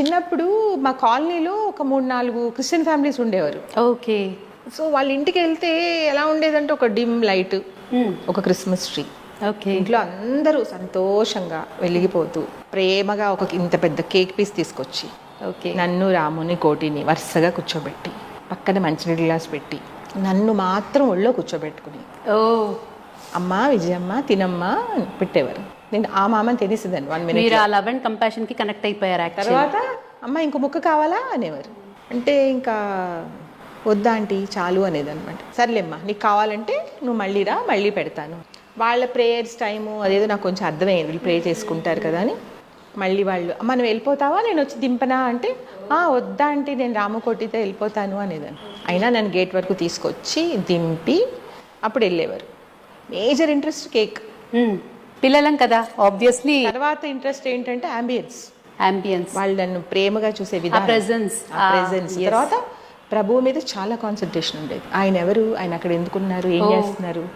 చిన్నప్పుడు మా కాలనీలో ఒక మూడు నాలుగు క్రిస్టియన్ ఫ్యామిలీస్ ఉండేవారు. ఓకే. సో వాళ్ళ ఇంటికి వెళ్తే ఎలా ఉండేదంటే ఒక డిమ్ లైట్ ఒక క్రిస్మస్ ట్రీ. ఓకే. ఇంట్లో అందరూ సంతోషంగా వెలిగిపోతూ ప్రేమగా ఒక ఇంత పెద్ద కేక్ పీస్ తీసుకొచ్చి ఓకే. నన్ను రాముని కోటిని వరుసగా కూర్చోబెట్టి పక్కన మంచినీళ్ళ గ్లాస్ పెట్టి నన్ను మాత్రం ఒళ్ళో కూర్చోబెట్టుకుని ఓ. అమ్మ విజయమ్మ తినమ్మ పెట్టేవారు. నేను ఆ మామని తెలిసిందండి వన్ మినిట్ మీరు ఆ లవ్ అండ్ కంపాషన్కి కనెక్ట్ అయిపోయారు తర్వాత అమ్మ ఇంకో ముక్క కావాలా? అనేవారు. అంటే ఇంకా వద్దా ఆంటీ చాలు అనేది అనమాట సర్లేమ్మా నీకు కావాలంటే నువ్వు మళ్ళీ రా మళ్ళీ పెడతాను. వాళ్ళ ప్రేయర్స్ టైము అదేదో నాకు కొంచెం అర్థమైంది వీళ్ళు ప్రే చేసుకుంటారు కదా అని. మళ్ళీ వాళ్ళు అమ్మ నువ్వు వెళ్ళిపోతావా? నేను వచ్చి దింపనా? అంటే "ఆ, వద్దా అంటే నేను రామకోటితో వెళ్ళిపోతాను అనేదాన్ని. అయినా నన్ను గేట్ వరకు తీసుకొచ్చి దింపి అప్పుడు వెళ్ళేవారు. మేజర్ ఇంట్రెస్ట్ కేక్ పిల్లలం కదా ఆబ్వియస్లీ తర్వాత ఇంట్రెస్ట్ ఏంటంటే అంబియన్స్ అంబియన్స్ వాళ్ళు నన్ను ప్రేమగా చూసే విధానం. ప్రెజెన్స్ ప్రెజెన్స్ తర్వాత ప్రభువు మీద చాలా కాన్సన్ట్రేషన్ ఉండేది. ఆయన ఎవరు? ఆయన అక్కడ ఎందుకున్నారు ఏం చేస్తున్నారు?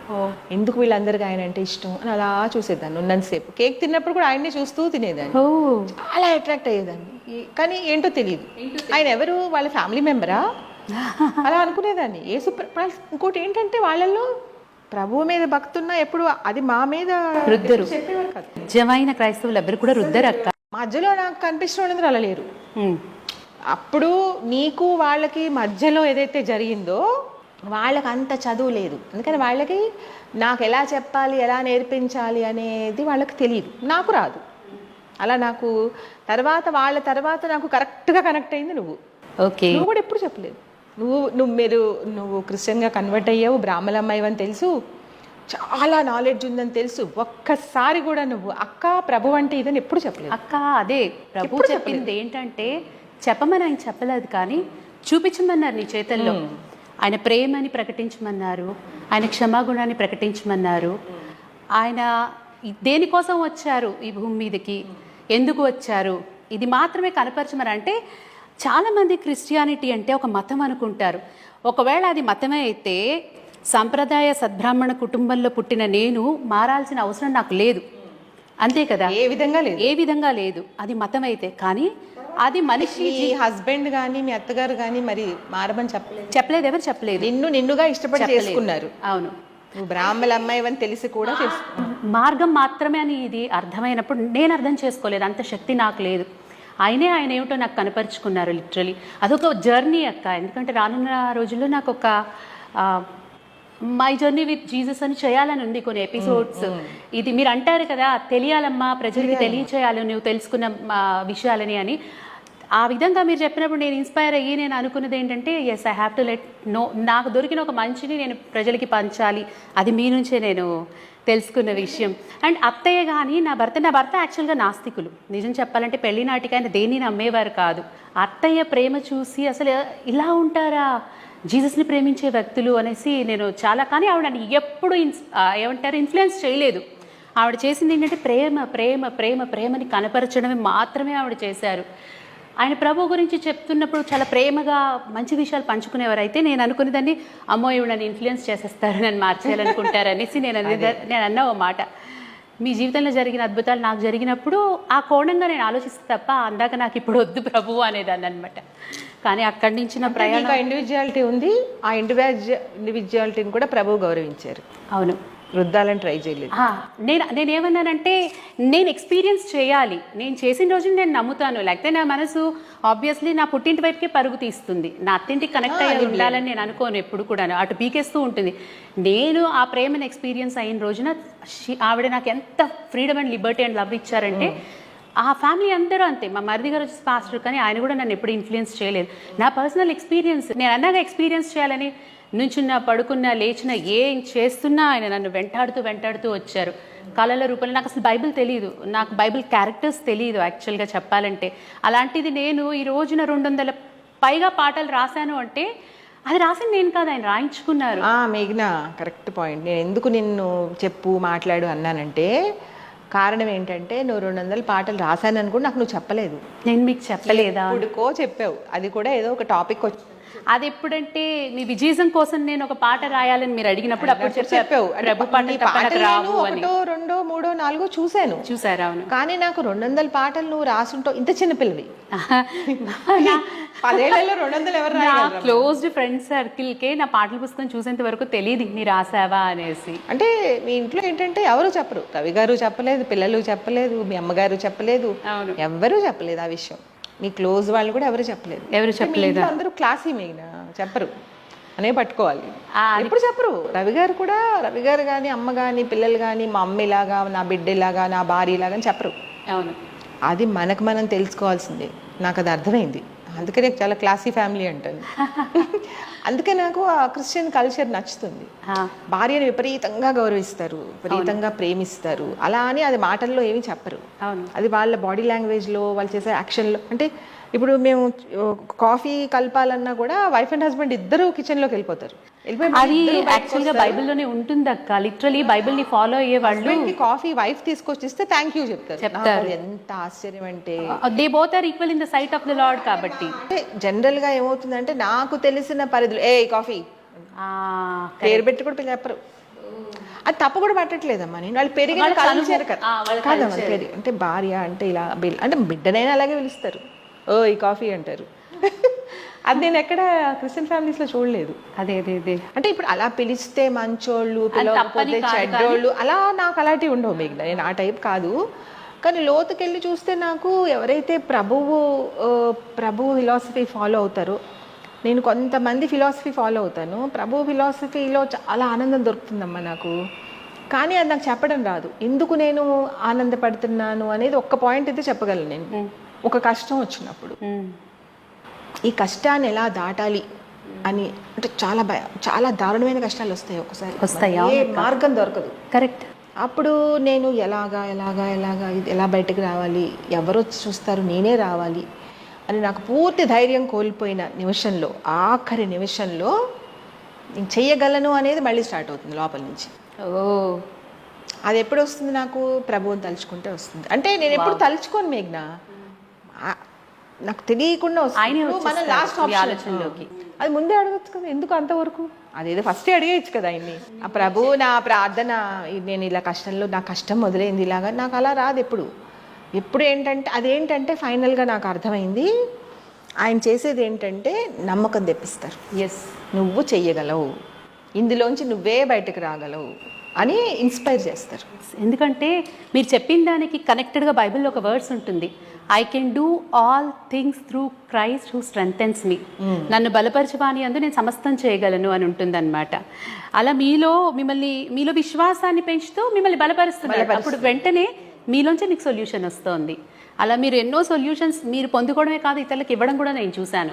ఎందుకు వీళ్ళందరికీ ఆయన అంటే ఇష్టం అని అలా చూసేదాన్ని ఉన్నంతసేపు. కేక్ తిన్నప్పుడు కూడా ఆయన్నే చూస్తూ తినేదాన్ని. చాలా అట్రాక్ట్ అయ్యేదాన్ని. కానీ ఏంటో తెలియదు. ఆయన ఎవరు? వాళ్ళ ఫ్యామిలీ మెంబరా అలా అనుకునేదాన్ని. యేసు ప్ర- ప్ర- ఇంకోటి ఏంటంటే వాళ్ళల్లో ప్రభువు మీద భక్తున్న ఎప్పుడు అది మా మీద రుద్దరు. నిజమైన క్రైస్తవులు ఎవరు కూడా రుద్దరు అక్క. మధ్యలో నాకు కనిపించిన వాళ్ళందరూ అలా లేరు. అప్పుడు నీకు వాళ్ళకి మధ్యలో ఏదైతే జరిగిందో వాళ్ళకి అంత చదువు లేదు. అందుకని వాళ్ళకి నాకు ఎలా చెప్పాలి ఎలా నేర్పించాలి అనేది వాళ్ళకి తెలియదు. నాకు రాదు. అలా నాకు తర్వాత వాళ్ళ తర్వాత నాకు కరెక్ట్గా కనెక్ట్ అయింది నువ్వు. ఓకే. నువ్వు కూడా ఎప్పుడు చెప్పలేదు. నువ్వు నువ్వు మీరు నువ్వు క్రిస్టియన్గా కన్వర్ట్ అయ్యావు బ్రాహ్మణ అమ్మాయి అని తెలుసు. చాలా నాలెడ్జ్ ఉందని తెలుసు. ఒక్కసారి కూడా నువ్వు అక్క ప్రభు అంటే ఇదని ఎప్పుడు చెప్పలేదు. అక్క అదే. ప్రభు చెప్పింది ఏంటంటే చెప్పమని ఆయన చెప్పలేదు కానీ చూపించమన్నారు నీ చేతల్లో. ఆయన ప్రేమని ప్రకటించమన్నారు. ఆయన క్షమాగుణాన్ని ప్రకటించమన్నారు. ఆయన దేనికోసం వచ్చారు ఈ భూమి మీదకి? ఎందుకు వచ్చారు? ఇది మాత్రమే కనపరచమని అంటే చాలామంది క్రిస్టియానిటీ అంటే ఒక మతం అనుకుంటారు. ఒకవేళ అది మతమే అయితే సంప్రదాయ సద్బ్రాహ్మణ కుటుంబంలో పుట్టిన నేను మారాల్సిన అవసరం నాకు లేదు. అంతే కదా? ఏ విధంగా లేదు? ఏ విధంగా లేదు? అది మతం అయితే కానీ అది మనిషి మీ హస్బెండ్ కానీ మీ అత్తగారు కానీ మరి మారమని చెప్పలేదు. చెప్పలేదు ఎవరు చెప్పలేదు? నిన్ను నిన్నుగా ఇష్టపడి చేసుకున్నారు. అవును. బ్రాహ్మణ అమ్మాయి అని తెలిసి కూడా మార్గం మాత్రమే అని ఇది అర్థమైనప్పుడు నేను అర్థం చేసుకోలేదు. అంత శక్తి నాకు లేదు. ఆయనే ఆయన ఏమిటో నాకు కనపరుచుకున్నారు లిటరలీ. అదొక జర్నీ అక్క. ఎందుకంటే రానున్న రోజుల్లో నాకు ఒక మై జర్నీ విత్ జీసస్ అని చేయాలని ఉంది కొన్ని ఎపిసోడ్స్. ఇది మీరు అంటారు కదా తెలియాలమ్మా ప్రజలకి తెలియచేయాలి నువ్వు తెలుసుకున్న విషయాలని అని. ఆ విధంగా మీరు చెప్పినప్పుడు నేను ఇన్స్పైర్ అయ్యి నేను అనుకున్నది ఏంటంటే yes I have to let know నాకు దొరికిన ఒక మంచిని నేను ప్రజలకి పంచాలి. అది మీ నుంచే నేను తెలుసుకున్న విషయం. అండ్ అత్తయ్య కానీ నా భర్త నా భర్త యాక్చువల్గా నాస్తికులు. నిజం చెప్పాలంటే పెళ్ళి నాటికి ఆయన దేన్ని నమ్మేవారు కాదు. అత్తయ్య ప్రేమ చూసి అసలు ఇలా ఉంటారా? జీసస్ని ప్రేమించే వ్యక్తులు అనేసి నేను చాలా కానీ ఆవిడ ఎప్పుడు ఇన్స్ ఏమంటారు ఇన్ఫ్లుయెన్స్ చేయలేదు. ఆవిడ చేసింది ఏంటంటే ప్రేమ ప్రేమ ప్రేమ ప్రేమని కనపరచడమే మాత్రమే ఆవిడ చేశారు. ఆయన ప్రభు గురించి చెప్తున్నప్పుడు చాలా ప్రేమగా మంచి విషయాలు పంచుకునేవారు అయితే నేను అనుకునేదాన్ని అమ్మో ఇవి నన్ను ఇన్ఫ్లుయెన్స్ చేసేస్తారు నన్ను మార్చేయాలనుకుంటారు అనేసి నేను నేను అన్న ఓ మాట. మీ జీవితంలో జరిగిన అద్భుతాలు నాకు జరిగినప్పుడు ఆ కోణంగా నేను ఆలోచిస్తే తప్ప అందాక నాకు ఇప్పుడు వద్దు ప్రభువు అనేదాన్ని అనమాట కానీ అక్కడి నుంచి నా ప్రయాణం ఇండివిజువాలిటీ ఉంది ఆ ఇండివిజు ఇండివిజువాలిటీని కూడా ప్రభు గౌరవించారు. అవును. వృద్ధాలని ట్రై చేయలేదు. ఆ, నేను నేనేమన్నానంటే నేను ఎక్స్పీరియన్స్ చేయాలి. నేను చేసిన రోజు నేను నమ్ముతాను. లేకపోతే నా మనసు ఆబ్వియస్లీ నా పుట్టింటి వైపుకే పరుగు తీస్తుంది. నా అత్తింటికి కనెక్ట్ అయ్యి ఉండాలని నేను అనుకోను ఎప్పుడు కూడా అటు పీకేస్తూ ఉంటుంది. నేను ఆ ప్రేమను ఎక్స్పీరియన్స్ అయిన రోజున ఆవిడ నాకు ఎంత freedom and liberty and love ఇచ్చారంటే ఆ ఫ్యామిలీ అందరూ అంతే. మా మరిది గారు వచ్చి పాస్టర్ కానీ ఆయన కూడా నన్ను ఎప్పుడు ఇన్ఫ్లుయెన్స్ చేయలేదు. నా పర్సనల్ ఎక్స్పీరియన్స్ నేను అన్నాగా ఎక్స్పీరియన్స్ చేయాలని నుంచున్నా పడుకున్నా లేచినా ఏం చేస్తున్నా ఆయన నన్ను వెంటాడుతూ వెంటాడుతూ వచ్చారు. కళల రూపంలో నాకు అసలు బైబిల్ తెలియదు నాకు బైబిల్ క్యారెక్టర్స్ తెలియదు యాక్చువల్గా చెప్పాలంటే. అలాంటిది నేను ఈ రోజున రెండు వందల పైగా పాటలు రాశాను అంటే అది రాసింది నేను కాదు ఆయన రాయించుకున్నారు. మేఘ్నా కరెక్ట్ పాయింట్. నేను ఎందుకు నిన్ను చెప్పు మాట్లాడు అన్నానంటే కారణం ఏంటంటే నువ్వు రెండు వందల పాటలు రాశానని కూడా నాకు నువ్వు చెప్పలేదు. నేను మీకు చెప్పలేదా? ఇప్పుడుకో చెప్పావు. అది కూడా ఏదో ఒక టాపిక్ వచ్చి అది ఎప్పుడంటే మీ విజయజం కోసం నేను ఒక పాట రాయాలని మీరు అడిగినప్పుడు అప్పుడు చెప్పావు. ప్రభు పాట నీ పాటలు ఒకటో రెండో మూడో నాలుగో చూశాను. చూసారా అవును. కానీ నాకు రెండు వందల పాటలు నువ్వు రాసుంటావు. ఇంత చిన్న పిల్లవి. పదేళ్ళలో రెండు వందలు ఎవరు నా రాయగలరు క్లోజ్డ్ ఫ్రెండ్ సర్కిల్ కే నా పాటల పుస్తకం చూసేంత వరకు తెలియదు నీ రాసావా? అనేసి. అంటే మీ ఇంట్లో ఏంటంటే ఎవరు చెప్పరు. రవి గారు చెప్పలేదు పిల్లలు చెప్పలేదు మీ అమ్మగారు చెప్పలేదు. ఎవ్వరూ చెప్పలేదు ఆ విషయం. మీ క్లోజ్ వాళ్ళు కూడా ఎవరు చెప్పలేదు. ఎవరు ఇంట్లో అందరూ క్లాసీ మెయిన్ చెప్పరు. అనే పట్టుకోవాలి. ఎప్పుడు చెప్పరు. రవి గారు కూడా రవి గారు కానీ అమ్మ కానీ పిల్లలు కానీ మా అమ్మలాగా నా బిడ్డలాగా నా భార్యలాగా అని చెప్పరు. అవును. అది మనకు మనం తెలుసుకోవాల్సిందే. నాకు అది అర్థమైంది. అందుకే నాకు చాలా క్లాసీ ఫ్యామిలీ అంటాను అందుకే నాకు ఆ క్రిస్టియన్ కల్చర్ నచ్చుతుంది. భార్యను విపరీతంగా గౌరవిస్తారు విపరీతంగా ప్రేమిస్తారు. అలా అని అది మాటల్లో ఏమీ చెప్పరు. అవును. అది వాళ్ళ బాడీ లాంగ్వేజ్లో వాళ్ళు చేసే యాక్షన్లో అంటే ఇప్పుడు మేము కాఫీ కలపాలన్నా కూడా వైఫ్ అండ్ హస్బెండ్ ఇద్దరు కిచెన్లోకి వెళ్ళిపోతారు. అది యాక్చువల్గా బైబిల్లోనే ఉంటుంది అక్క లిటరలీ బైబిల్ని ఫాలో అయ్యే వాళ్ళు కాఫీ వైఫ్ తీసుకొచ్చి ఇస్తే థ్యాంక్ యూ చెప్తారు. అది ఎంత ఆశ్చర్యం అంటే. They both are equal in the sight of the Lord కాబట్టి. జనరల్గా ఏమవుతుందంటే నాకు తెలిసిన పరిధిలో ఏ కాఫీ ఆ, పేరు పెట్టి కూడా చెప్పరు. అది తప్పు కూడా పట్టట్లేదమ్మా నేను. వాళ్ళు పెరిగిన వాళ్ళ కల్చర్ కాదు. పెరిగి అంటే భార్య అంటే ఇలా బిల్ అంటే బిడ్డనైనా అలాగే పిలుస్తారు. ఓ ఈ కాఫీ అంటారు. అది నేను ఎక్కడ క్రిస్టియన్ ఫ్యామిలీస్లో చూడలేదు. అదే అదే అదే. అంటే ఇప్పుడు అలా పిలిస్తే మంచోళ్ళు పిలవకపోతే చెడ్డోళ్ళు అలా నాకు అలాంటివి ఉండవు మీకు. నేను ఆ టైప్ కాదు. కానీ లోతుకెళ్ళి చూస్తే నాకు ఎవరైతే ప్రభువు ప్రభు ఫిలాసఫీ ఫాలో అవుతారో నేను కొంతమంది ఫిలాసఫీ ఫాలో అవుతాను. ప్రభు ఫిలాసఫీలో చాలా ఆనందం దొరుకుతుందమ్మా నాకు. కానీ అది నాకు చెప్పడం రాదు. ఎందుకు నేను ఆనందపడుతున్నాను అనేది ఒక్క పాయింట్ అయితే చెప్పగలను నేను. ఒక కష్టం వచ్చినప్పుడు. ఈ కష్టాన్ని ఎలా దాటాలి అని అంటే చాలా భయ చాలా దారుణమైన కష్టాలు వస్తాయి ఒకసారి. వస్తాయి, ఏ మార్గం దొరకదు. కరెక్ట్. అప్పుడు నేను ఎలాగా ఎలాగా ఎలాగా ఎలా బయటకు రావాలి ఎవరు చూస్తారు నేనే రావాలి అని నాకు పూర్తి ధైర్యం కోల్పోయిన నిమిషంలో ఆఖరి నిమిషంలో నేను చెయ్యగలను అనేది మళ్ళీ స్టార్ట్ అవుతుంది లోపల నుంచి. ఓ. అది ఎప్పుడు వస్తుంది నాకు? ప్రభువుని తలుచుకుంటే వస్తుంది. అంటే నేను ఎప్పుడు తలుచుకోను మేఘ్నా? నాకు తెలియకుండా మన లాస్ట్ ఆలోచనలోకి. అది ముందే అడగచ్చు కదా ఎందుకు అంతవరకు అదేదో ఫస్ట్ అడిగేయచ్చు కదా ఆయన్ని. ఆ ప్రభు నా ప్రార్థన నేను ఇలా కష్టంలో నా కష్టం మొదలైంది ఇలాగా నాకు అలా రాదు ఎప్పుడు. ఎప్పుడు ఏంటంటే అదేంటంటే ఫైనల్గా నాకు అర్థమైంది. ఆయన చేసేది ఏంటంటే నమ్మకం తెప్పిస్తారు. ఎస్ నువ్వు చెయ్యగలవు. ఇందులోంచి నువ్వే బయటకు రాగలవు అని ఇన్స్పైర్ చేస్తారు. ఎందుకంటే మీరు చెప్పిన దానికి కనెక్టెడ్గా బైబిల్లో ఒక వర్డ్స్ ఉంటుంది. I can do all things through Christ who strengthens me నన్ను బలపరచవాని అందు నేను సమస్తం చేయగలను అని ఉంటుందన్నమాట. అలా మీలో మిమ్మల్ని మీలో విశ్వాసాన్ని పెంచుతూ మిమ్మల్ని బలపరుస్తున్నారు. అప్పుడు వెంటనే మీలోంచి మీకు సొల్యూషన్ వస్తుంది. అలా మీరు ఎన్నో సొల్యూషన్స్ మీరు పొందుకోవడమే కాదు ఇతరులకు ఇవ్వడం కూడా నేను చూశాను.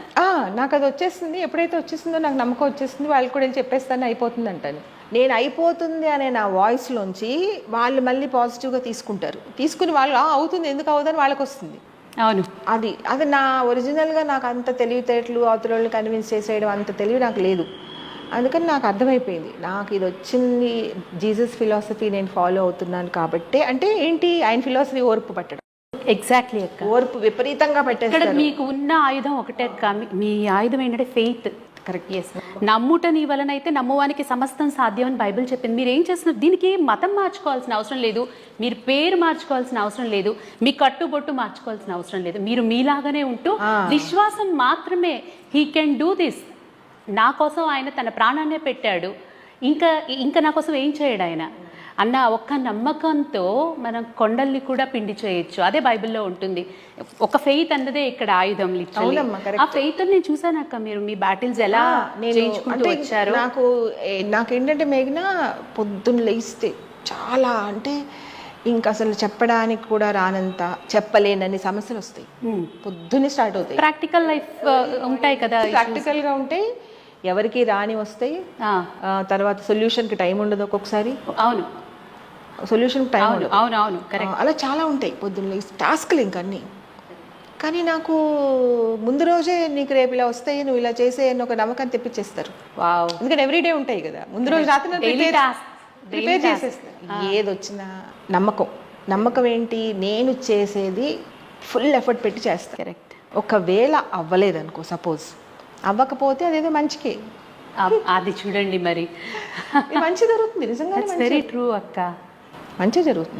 నాకు అది వచ్చేసింది. ఎప్పుడైతే వచ్చేసిందో నాకు నమ్మకం వచ్చేసింది. వాళ్ళకి కూడా వెళ్ళి చెప్పేస్తాను అయిపోతుంది అంటాను నేను అయిపోతుంది అనే నా వాయిస్లోంచి వాళ్ళు మళ్ళీ పాజిటివ్గా తీసుకుంటారు. తీసుకుని వాళ్ళు "ఆ, అవుతుంది. ఎందుకు అవుతుందని వాళ్ళకి వస్తుంది అవును. అది అది నా ఒరిజినల్గా నాకు అంత తెలివితేటలు అవతల వాళ్ళని కన్విన్స్ చేసేయడం అంత తెలివి నాకు లేదు. అందుకని నాకు అర్థమైపోయింది. నాకు ఇది వచ్చింది. జీసస్ ఫిలాసఫీ నేను ఫాలో అవుతున్నాను కాబట్టి. అంటే ఏంటి? ఆయన ఫిలాసఫీ ఓర్పు పట్టడం. ఎగ్జాక్ట్లీ అక్క. ఓర్పు విపరీతంగా ఇక్కడ పెట్టేస్తారు మీకు ఉన్న ఆయుధం ఒకటే అక్క. మీ- మీ ఆయుధం ఏంటంటే ఫెయిత్ కరెక్ట్ ఎస్ నమ్ముట నీ వలనైతే నమ్మువానికి సమస్తం సాధ్యం అని బైబిల్ చెప్పింది. మీరు ఏం చేస్తున్నారు? దీనికి మతం మార్చుకోవాల్సిన అవసరం లేదు. మీరు పేరు మార్చుకోవాల్సిన అవసరం లేదు. మీ కట్టుబొట్టు మార్చుకోవాల్సిన అవసరం లేదు. మీరు మీలాగానే ఉంటూ విశ్వాసం మాత్రమే. హీ కెన్ డూ దిస్ నా కోసం ఆయన తన ప్రాణాన్నే పెట్టాడు. ఇంకా ఇంకా నా కోసం ఏం చేయడు ఆయన? అన్న ఒక్క నమ్మకంతో మనం కొండల్ని కూడా పిండి చేయొచ్చు. అదే బైబిల్లో ఉంటుంది. ఒక ఫెయిత్ అన్నదే ఇక్కడ ఆయుధం. ఆ ఫెయిత్ నేను చూసాను అక్క. మీరు మీ బ్యాటిల్స్ ఎలా చేయించుకుంటూ వచ్చారు. నాకు నాకేంటంటే మేఘన పొద్దున్న లేస్తే చాలా అంటే ఇంకా అసలు చెప్పడానికి కూడా రానంత చెప్పలేనన్ని సమస్యలు వస్తాయి. పొద్దున్నే స్టార్ట్ అవుతాయి. ప్రాక్టికల్ లైఫ్ ఉంటాయి కదా ప్రాక్టికల్గా ఉంటాయి ఎవరికి రాని వస్తాయి తర్వాత సొల్యూషన్కి టైం ఉండదు ఒక్కొక్కసారి. అవును. సొల్యూషన్ టైం అవును ఉండదు. అవును అలా చాలా ఉంటాయి పొద్దున్న. టాస్క్లు ఇంక అన్నీ. కానీ నాకు ముందు రోజే నీకు రేపు ఇలా వస్తాయి నువ్వు ఇలా చేసే అని ఒక నమ్మకం తెప్పించేస్తారు. ఎందుకంటే ఎవ్రీడే ఉంటాయి కదా. ముందు రోజు రాత్రి. ప్రిపేర్ చేసేస్తారు. ఏది వచ్చినా నమ్మకం. నమ్మకం ఏంటి? నేను చేసేది ఫుల్ ఎఫర్ట్ పెట్టి చేస్తాను కరెక్ట్. ఒకవేళ అవ్వలేదనుకో సపోజ్. అవ్వకపోతే అదేదో మంచికే. అది చూడండి మరి. మంచి జరుగుతుంది నిజంగా వెరీ ట్రూ అక్క. మంచి జరుగుతుంది.